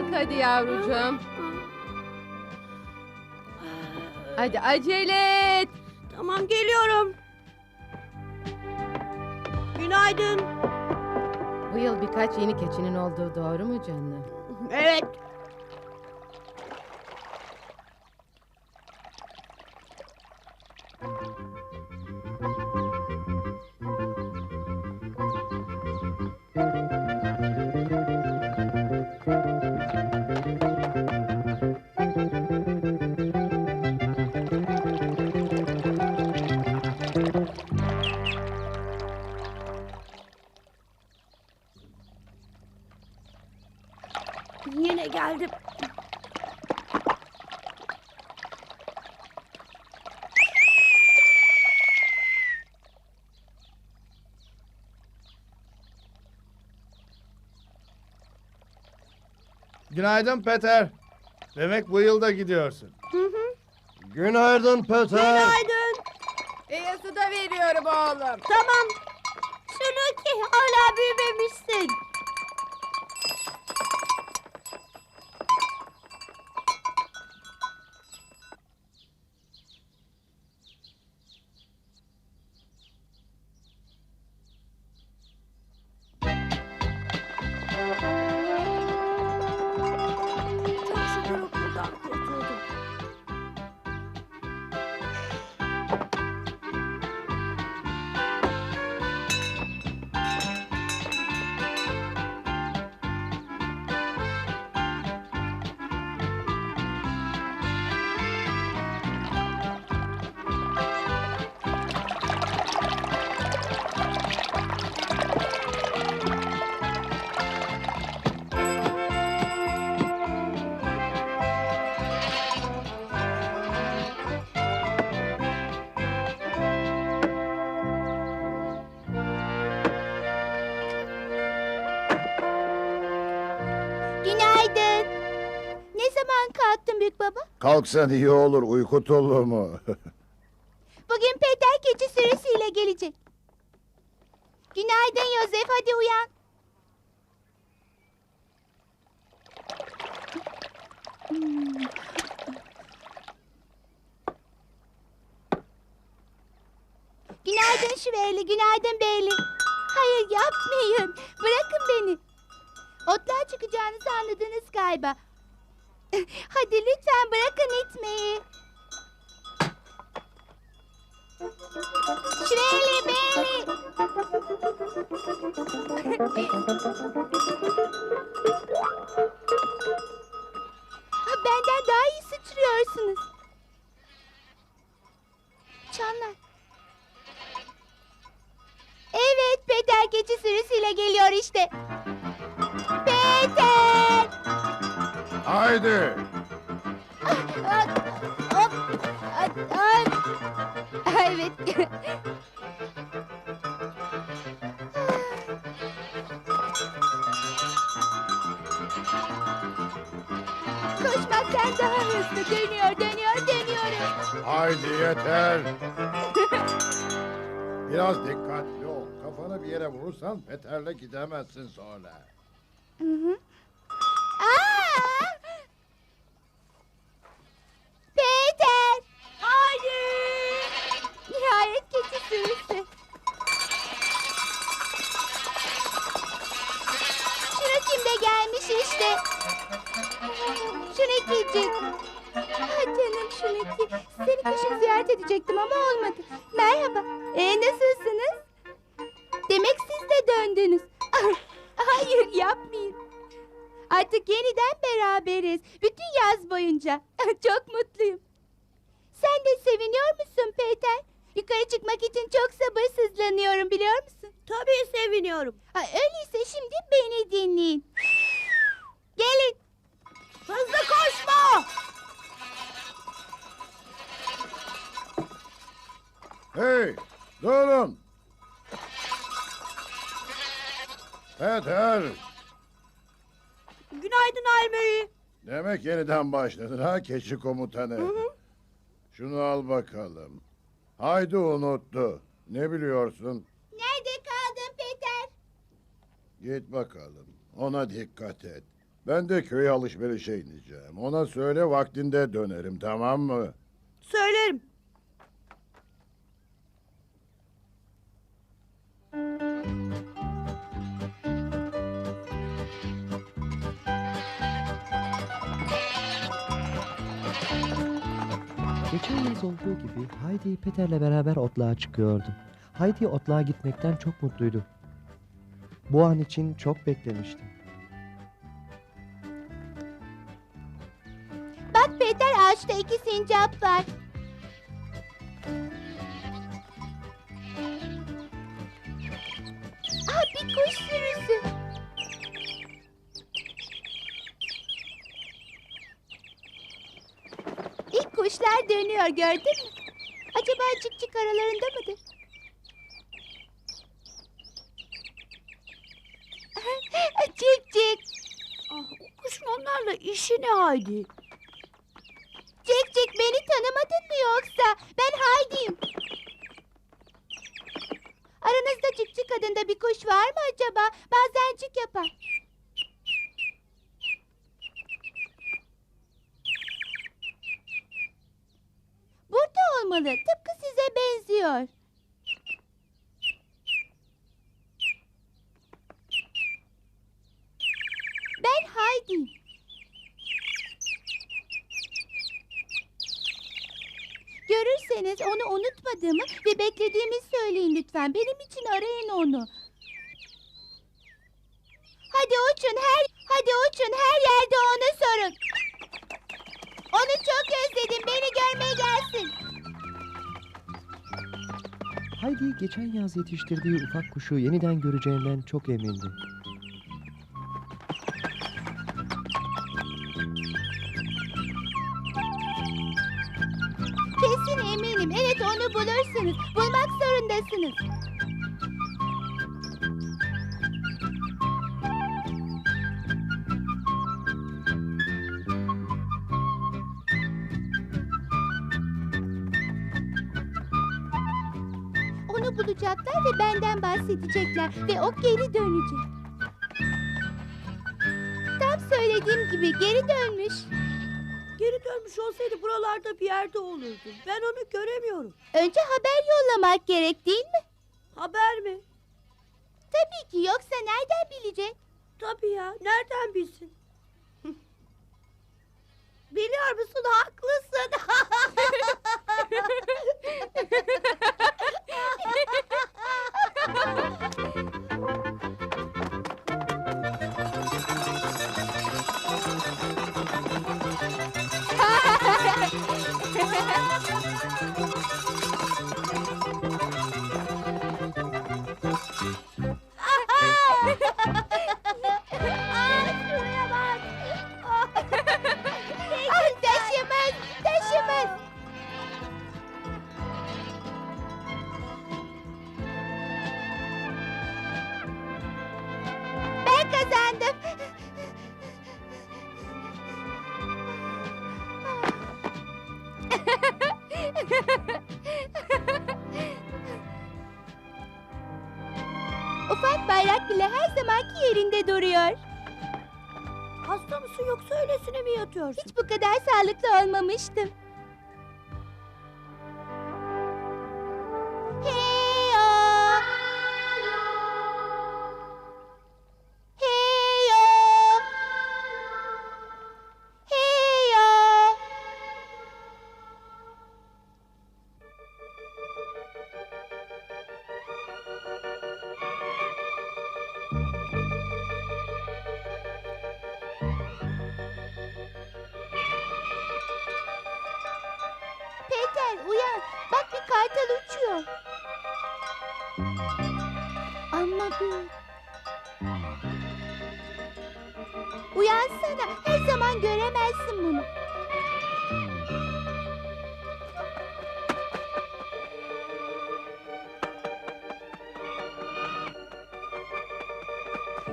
Kalk hadi yavrucuğum. Hadi acele et. Tamam geliyorum. Günaydın. Bu yıl birkaç yeni keçinin olduğu doğru mu canım? Evet. Yine geldim. Günaydın Peter. Demek bu yılda gidiyorsun. Hı hı. Günaydın Peter. Günaydın. Beyazı da veriyorum oğlum. Tamam. Şunu ki hala büyümemişsin. Günaydın. Ne zaman kalktın büyük baba? Kalksan iyi olur uyku tulumu. Bugün Peter keçi sürüsüyle gelecek. Günaydın Yosef hadi uyan. Hmm. Günaydın Şüveyli, günaydın Beyli. Hayır yapmayın, bırakın beni. Otlar çıkacağınızı anladınız galiba. Hadi lütfen bırakın itmeyi. Şüveyli, Beyli. Haydi. Ah, hop, ah, ah. Evet. Koşmaktan daha hızlı dönüyor, dönüyor, dönüyorum. Haydi yeter. Biraz dikkatli ol. Kafanı bir yere vurursan Peter'le gidemezsin sonra. Hı hı. Sabırsızlanıyorum biliyor musun? Tabii seviniyorum. Ha, öyleyse şimdi beni dinleyin. Gelin. Hızlı koşma. Hey durun. Peter! Günaydın Almeri. Demek yeniden başladın ha keçi komutanı. Şunu al bakalım. Haydi unuttu. Ne biliyorsun? Git bakalım. Ona dikkat et. Ben de köye alışverişe ineceğim. Ona söyle vaktinde dönerim tamam mı? Söylerim. Geçen yaz olduğu gibi Heidi Peter'le beraber otluğa çıkıyordu. Heidi otluğa gitmekten çok mutluydu. Bu an için çok beklemişti. Bak Peter ağaçta iki sincap var. Ah bir kuş sürüsü. İlk kuşlar dönüyor gördün mü? Acaba cikcik aralarında mıdır? Cik cik. Ah, o kuşun onlarla işi ne Haydi? Cik cik beni tanımadın mı yoksa? Ben Haydi'yim. Aranızda Cikcik adında bir kuş var mı acaba? Bazen cik yapar. Burada olmalı. Tıpkı size benziyor. Ben Haydi'yim. Görürseniz onu unutmadığımı ve beklediğimi söyleyin lütfen. Benim için arayın onu. Hadi uçun her hadi uçun her yerde onu sorun. Onu çok özledim. Beni görmeye gelsin. Heidi geçen yaz yetiştirdiği ufak kuşu yeniden göreceğinden çok emindi. Evet onu bulursunuz. Bulmak zorundasınız. Onu bulacaklar ve benden bahsedecekler ve o geri dönecek. Tam söylediğim gibi geri dönmüş. Geri dönmüş olsaydı buralarda bir yerde olurdu. Ben göremiyorum. Önce haber yollamak gerek değil mi? Haber mi? Tabii ki yoksa nereden bilecek? Tabii ya. Nereden bilsin? Biliyor musun haklısın. sağlıklı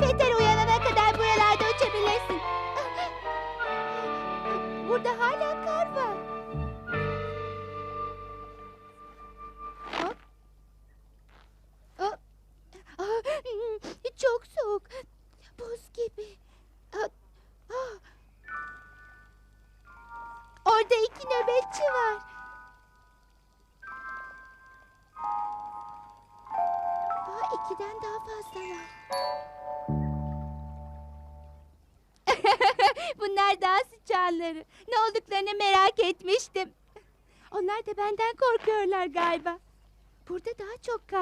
Peter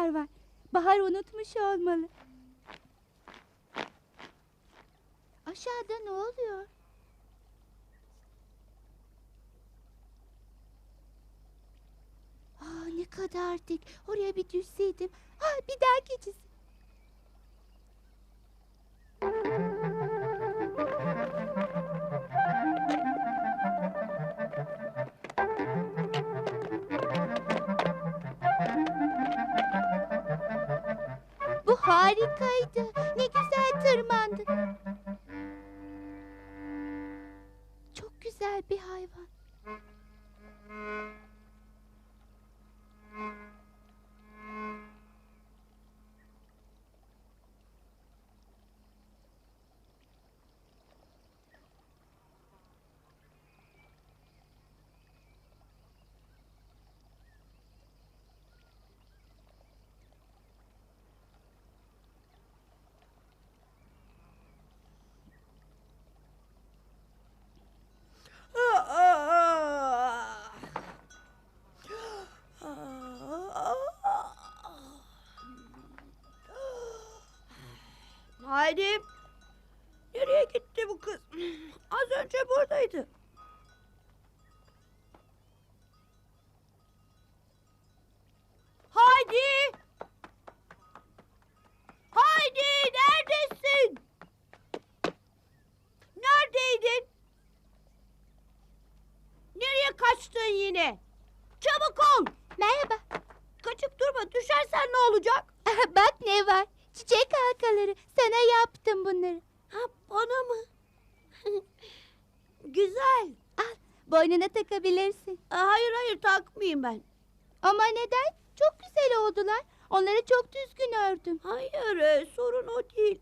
kar var. Bahar unutmuş olmalı. Aşağıda ne oluyor? Aa, ne kadar dik. Oraya bir düşseydim. Ah, bir daha keçisi. Harikaydı. Ne güzel tırmandı. Çok güzel bir hayvan. Haydi. Nereye gitti bu kız? Az önce buradaydı. Haydi. Haydi neredesin? Neredeydin? Nereye kaçtın yine? Çabuk ol. Merhaba. Kaçıp durma. Düşersen ne olacak? Bak ne var. Çiçek halkaları. Sana yaptım bunları. Ha, bana mı? Güzel. Al boynuna takabilirsin. Aa, Hayır hayır takmayayım ben. Ama neden? Çok güzel oldular. Onları çok düzgün ördüm. Hayır e, sorun o değil.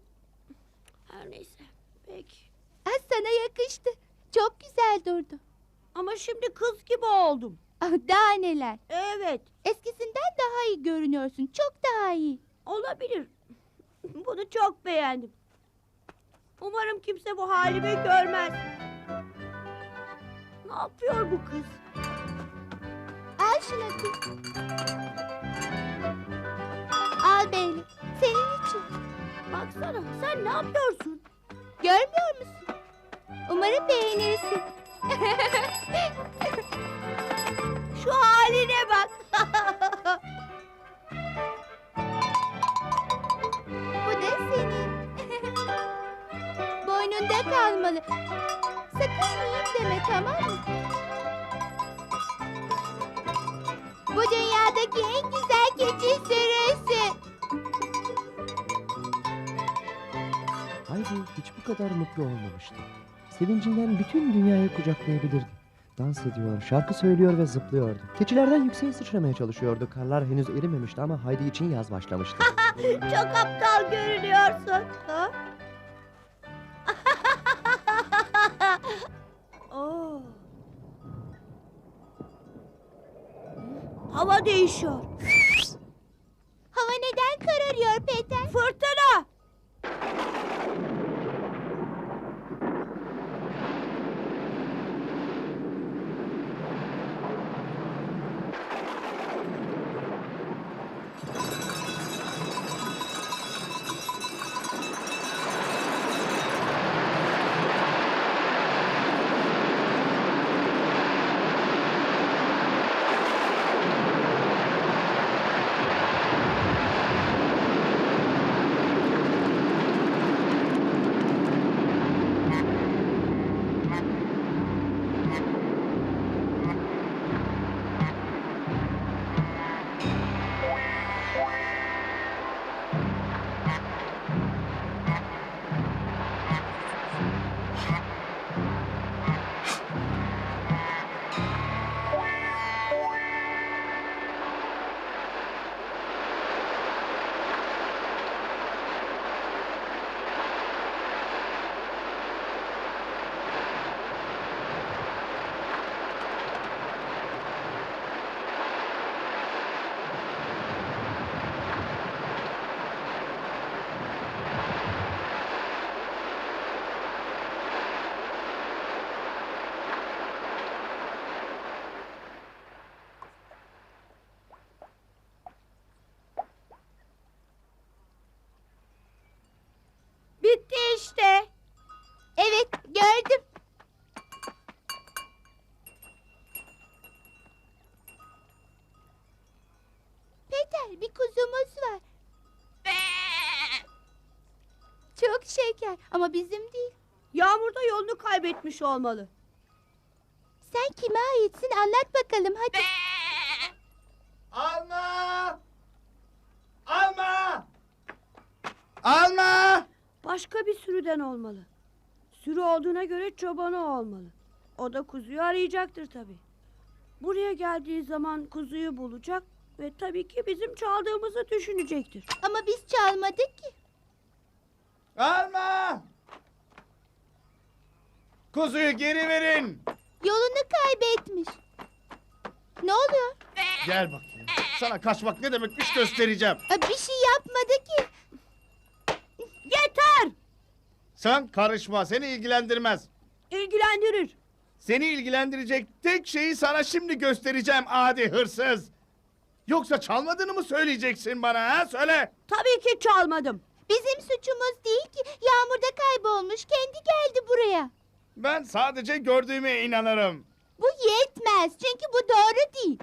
Her neyse. Peki. Ah, sana yakıştı. Çok güzel durdu. Ama şimdi kız gibi oldum. Ah, daha neler. Evet. Eskisinden daha iyi görünüyorsun. Çok daha iyi. Olabilir. Bunu çok beğendim. Umarım kimse bu halimi görmez. Ne yapıyor bu kız? Al şunu kız. Al beni. Senin için. Baksana sen ne yapıyorsun? Görmüyor musun? Umarım beğenirsin. Şu haline bak. Boynunda kalmalı. Sakın yiyeyim deme tamam mı? Bu dünyadaki en güzel keçi sürüsü. Haydi hiç bu kadar mutlu olmamıştı. Sevincinden bütün dünyayı kucaklayabilirdi. Dans ediyor, şarkı söylüyor ve zıplıyordu. Keçilerden yükseğe sıçramaya çalışıyordu. Karlar henüz erimemişti ama Haydi için yaz başlamıştı. Çok aptal görünüyorsun. Ha? Hava değişiyor. Hava neden kararıyor Peter? Fırtına. kuzumuz var. Çok şeker ama bizim değil. Yağmurda yolunu kaybetmiş olmalı. Sen kime aitsin anlat bakalım hadi. Alma! Alma! Alma! Başka bir sürüden olmalı. Sürü olduğuna göre çobanı olmalı. O da kuzuyu arayacaktır tabii. Buraya geldiği zaman kuzuyu bulacak ve tabii ki bizim çaldığımızı düşünecektir. Ama biz çalmadık ki. Alma! Kuzuyu geri verin. Yolunu kaybetmiş. Ne oluyor? Gel bakayım. Sana kaçmak ne demekmiş göstereceğim. Aa, Bir şey yapmadı ki. Yeter! Sen karışma, seni ilgilendirmez. İlgilendirir. Seni ilgilendirecek tek şeyi sana şimdi göstereceğim adi hırsız. Yoksa çalmadığını mı söyleyeceksin bana ha? Söyle. Tabii ki çalmadım. Bizim suçumuz değil ki. Yağmurda kaybolmuş. Kendi geldi buraya. Ben sadece gördüğüme inanırım. Bu yetmez. Çünkü bu doğru değil.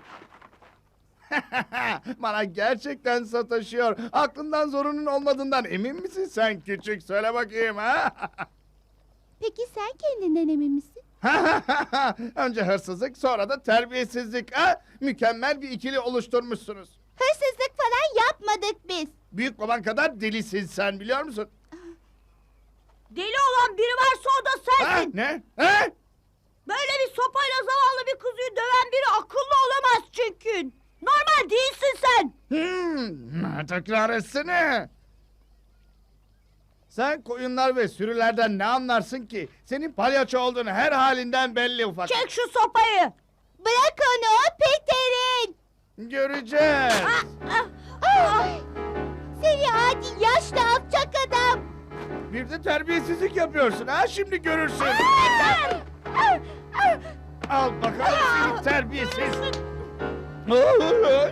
Bana gerçekten sataşıyor. Aklından zorunun olmadığından emin misin sen küçük? Söyle bakayım ha? Peki sen kendinden emin misin? Önce hırsızlık sonra da terbiyesizlik ha? Mükemmel bir ikili oluşturmuşsunuz. Hırsızlık falan yapmadık biz. Büyük baban kadar delisin sen biliyor musun? Deli olan biri varsa o da Ha? sensin. Ne? Ha? Böyle bir sopayla zavallı bir kuzuyu döven biri akıllı olamaz çünkü. Normal değilsin sen. Hmm, tekrar etsene. Sen koyunlar ve sürülerden ne anlarsın ki? Senin palyaço olduğunu her halinden belli ufak. Çek şu sopayı. Bırak onu Peter'in. Göreceğiz. Ay! Seni adi yaşlı alçak adam. Bir de terbiyesizlik yapıyorsun ha şimdi görürsün. Al bakalım seni terbiyesiz.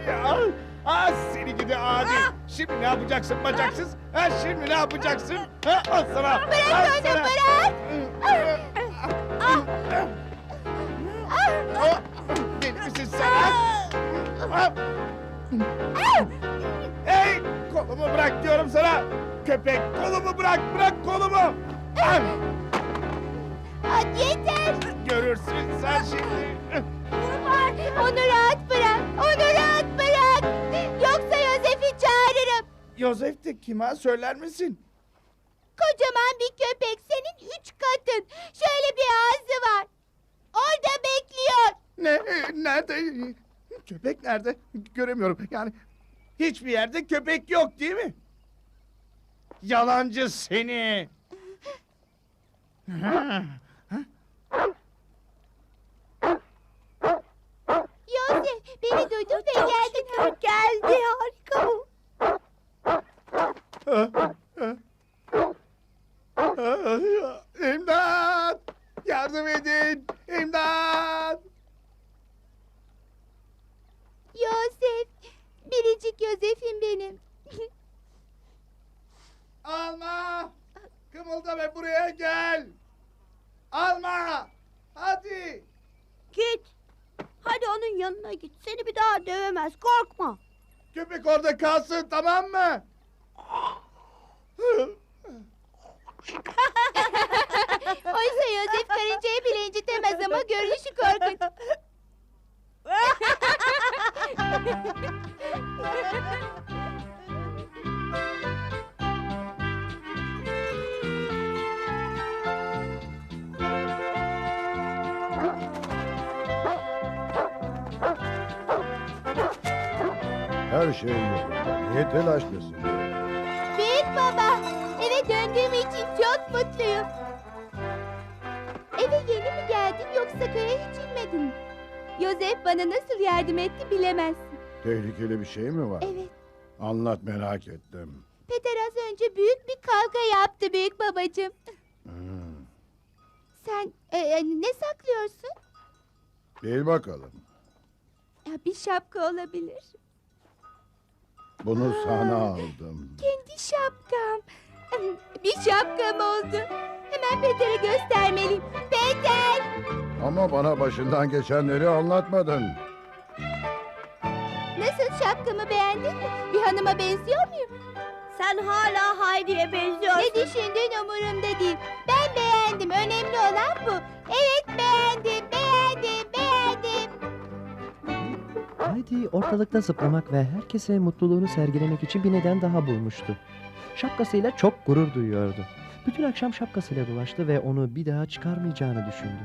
Ya, Ah seni gidi adi. Şimdi ne yapacaksın bacaksız? Ha şimdi ne yapacaksın? Ha al sana. Bırak al onu sana. bırak. Ah, Deli misin sen ha? Ah. Hey kolumu bırak diyorum sana. Köpek kolumu bırak bırak kolumu. Ah, Hadi yeter. Görürsün sen şimdi. Onu rahat bırak. Onu rahat Yosef de kim ha söyler misin? Kocaman bir köpek. Senin üç katın. Şöyle bir ağzı var. Orada bekliyor. Ne? Nerede? Köpek nerede? Göremiyorum. Yani hiçbir yerde köpek yok değil mi? Yalancı seni. Yosef beni duydun ve geldin. Geldi. İmdat! Yardım edin! İmdat! Yosef. Biricik Yosef'im benim. Alma! Kımılda ve buraya gel! Alma! Hadi! Git. Hadi onun yanına git. Seni bir daha dövemez. Korkma. Köpek orada kalsın tamam mı? Oysa Yosef karıncayı bile incitemez ama görünüşü korkunç. Her şey yolunda. Niye telaşlısın? Çok mutluyum. Eve yeni mi geldin yoksa köye hiç inmedin mi? Yosef bana nasıl yardım etti bilemezsin. Tehlikeli bir şey mi var? Evet, Anlat merak ettim. Peter az önce büyük bir kavga yaptı büyük babacığım. Hmm. Sen e, e, ne saklıyorsun? Bil bakalım. Ya, bir şapka olabilir. Bunu sana aldım. Kendi şapkam. Bir şapkam oldu. Hemen Peter'e göstermeliyim. Peter! Ama bana başından geçenleri anlatmadın. Nasıl şapkamı beğendin mi? Bir hanıma benziyor muyum? Sen hala Haydi'ye benziyorsun. Ne düşündüğün umurumda değil. Ben beğendim. Önemli olan bu. Evet beğendim, beğendim, beğendim. Haydi ortalıkta zıplamak ve herkese mutluluğunu sergilemek için bir neden daha bulmuştu. Şapkasıyla çok gurur duyuyordu. Bütün akşam şapkasıyla dolaştı ve onu bir daha çıkarmayacağını düşündü.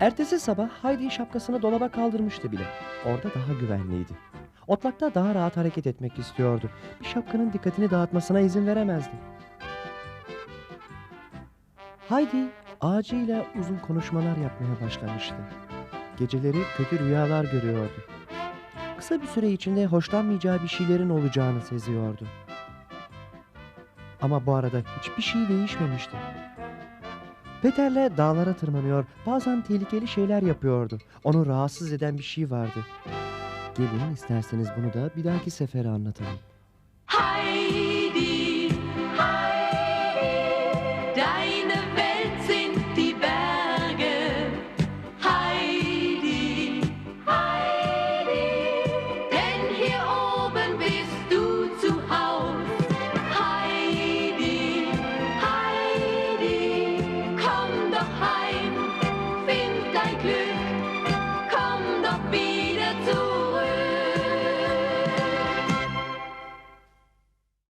Ertesi sabah Heidi şapkasını dolaba kaldırmıştı bile. Orada daha güvenliydi. Otlakta daha rahat hareket etmek istiyordu. Bir şapkanın dikkatini dağıtmasına izin veremezdi. Heidi ağacıyla uzun konuşmalar yapmaya başlamıştı. Geceleri kötü rüyalar görüyordu. Kısa bir süre içinde hoşlanmayacağı bir şeylerin olacağını seziyordu. Ama bu arada hiçbir şey değişmemişti. Peter'le dağlara tırmanıyor, bazen tehlikeli şeyler yapıyordu. Onu rahatsız eden bir şey vardı. Gelin isterseniz bunu da bir dahaki sefere anlatalım.